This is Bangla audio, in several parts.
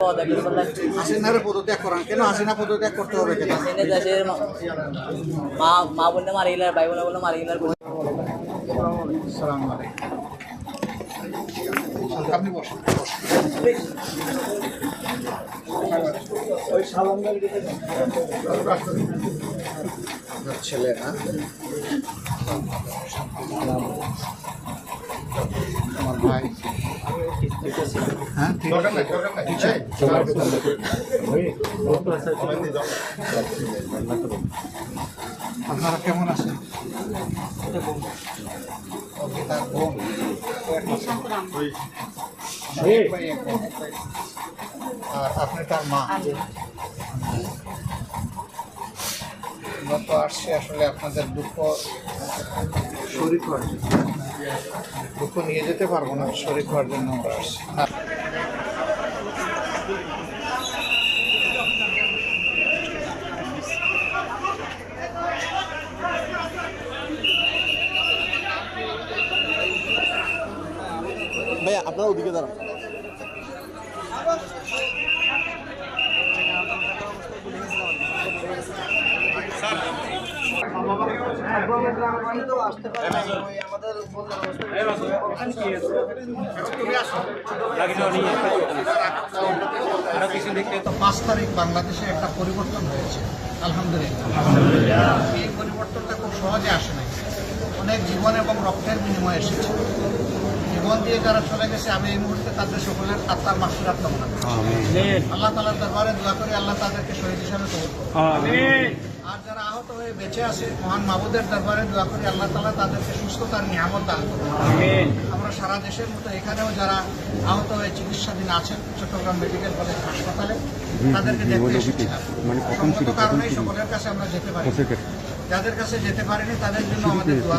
পদত্যাগ হাসিনার পদত্যাগ করান। কেন হাসিনা পদত্যাগ করতে হবে কেন? দেশের মা মা বোনটা মারি গেলার ভাই বোনে বলে মারি গেলার আপনি বসেন ছেলে না আমার ভাই আপনারা কেমন আছেন? ওকে, এক ভাই, আর আপনি তার মা। আমরা তো আসছি আসলে আপনাদের দুঃখ শরীর দুঃখ নিয়ে যেতে পারব না শরীর হওয়ার জন্য আমরা আসছি। আপনারা ওদিকে দাঁড়ান। পাঁচ তারিখ বাংলাদেশে একটা পরিবর্তন হয়েছে আলহামদুলিল্লাহ। এই পরিবর্তনটা খুব সহজে আসে নাই। অনেক জীবন এবং রক্তের বিনিময়ে এসেছে। জীবন দিয়ে যারা চলে গেছে আমি এই মুহূর্তে তাদের সকলের আত্মার মাসুরাত কামনা করি। আল্লাহ তালার দরবারে দোয়া করি আল্লাহ তাদেরকে শহীদ হিসাবে আর যারা আহত হয়ে বেঁচে আছে মহান মাবুদের দরবারে দোয়া করি আল্লাহ তালা তাদেরকে সুস্থতার নিয়ামত দান করুন আমরা সারা দেশের মতো এখানেও যারা আহত হয়ে চিকিৎসাধীন আছেন চট্টগ্রাম মেডিকেল কলেজ হাসপাতালে তাদেরকে দেখতে এসেছিলাম সঙ্গত কারণেই সকলের কাছে আমরা যেতে পারি যাদের কাছে যেতে পারিনি তাদের জন্য আমাদের দোয়া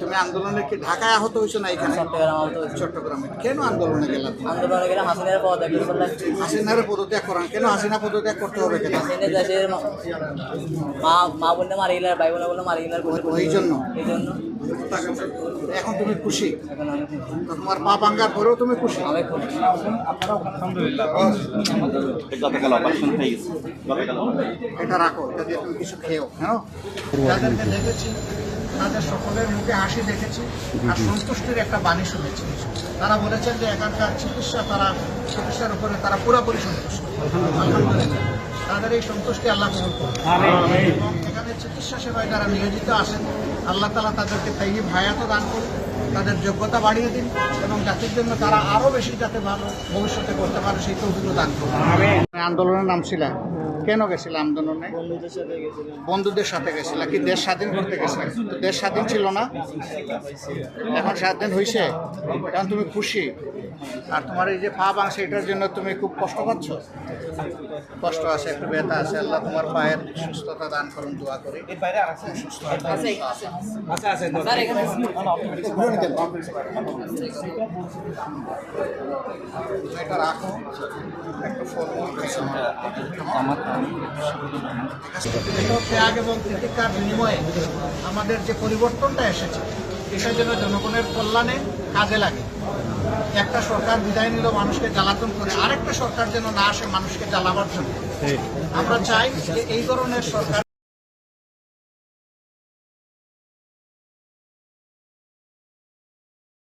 তুমি আন্দোলনে কি ঢাকায় আহত হয়েছো না এখানে? চট্টগ্রাম আহত হয়েছে। চট্টগ্রামে। কেন আন্দোলনে গেলাম আন্দোলনে গেলে হাসিনার পদত্যাগ করলে হাসিনার পদত্যাগ করান কেন হাসিনা পদত্যাগ করতে হবে কেন? হাসিনা দেশের মা মা বোনটা মারি গেলার ভাই বোনে বলে মারি গেলার ওই জন্য? এই জন্য। এখন তুমি খুশি? তোমার পা ভাঙ্গার পরেও তুমি খুশি? এটা রাখো এটা দিয়ে তুমি কিছু খেও হ্যাঁ? যাদেরকে দেখেছি তাদের সকলের মুখে হাসি দেখেছি আর সন্তুষ্টির একটা বাণী শুনেছি। তারা বলেছেন যে এখানকার চিকিৎসা তারা চিকিৎসার উপরে তারা পুরোপুরি সন্তুষ্ট। তাদের এই সন্তুষ্টি আল্লাহ কবুল করুন এবং এখানে চিকিৎসা সেবায় যারা নিয়োজিত আছেন আল্লাহ তালা তাদেরকে তাই ভায়াত দান করুন তাদের যোগ্যতা বাড়িয়ে দিন এবং জাতির জন্য তারা আরও বেশি যাতে ভালো ভবিষ্যতে করতে পারে সেই তৌফিকও দান করুন আন্দোলনের নাম ছিল কেন গেছিল আন্দোলনে? বন্ধুদের সাথে গেছিল কি দেশ স্বাধীন করতে গেছিল? দেশ স্বাধীন ছিল না? এখন স্বাধীন হয়েছে এখন তুমি খুশি? আর তোমার এই যে পা ভাঙছে এটার জন্য তুমি খুব কষ্ট পাচ্ছ? কষ্ট আছে একটু ব্যথা আছে। আল্লাহ তোমার পায়ের সুস্থতা দান করুন দোয়া করি। সুস্থ আছে। স্যার এখানে তুমি এটা রাখো। একটু খাইছো এটা ত্যাগ এবং বিনিময়ে আমাদের যে পরিবর্তনটা এসেছে, এটা যেন জনগণের কল্যাণে কাজে লাগে। একটা সরকার বিদায় নিল মানুষকে জ্বালাতন করে, আরেকটা সরকার যেন না আসে মানুষকে জ্বালাবার জন্য। আমরা চাই যে এই ধরনের সরকার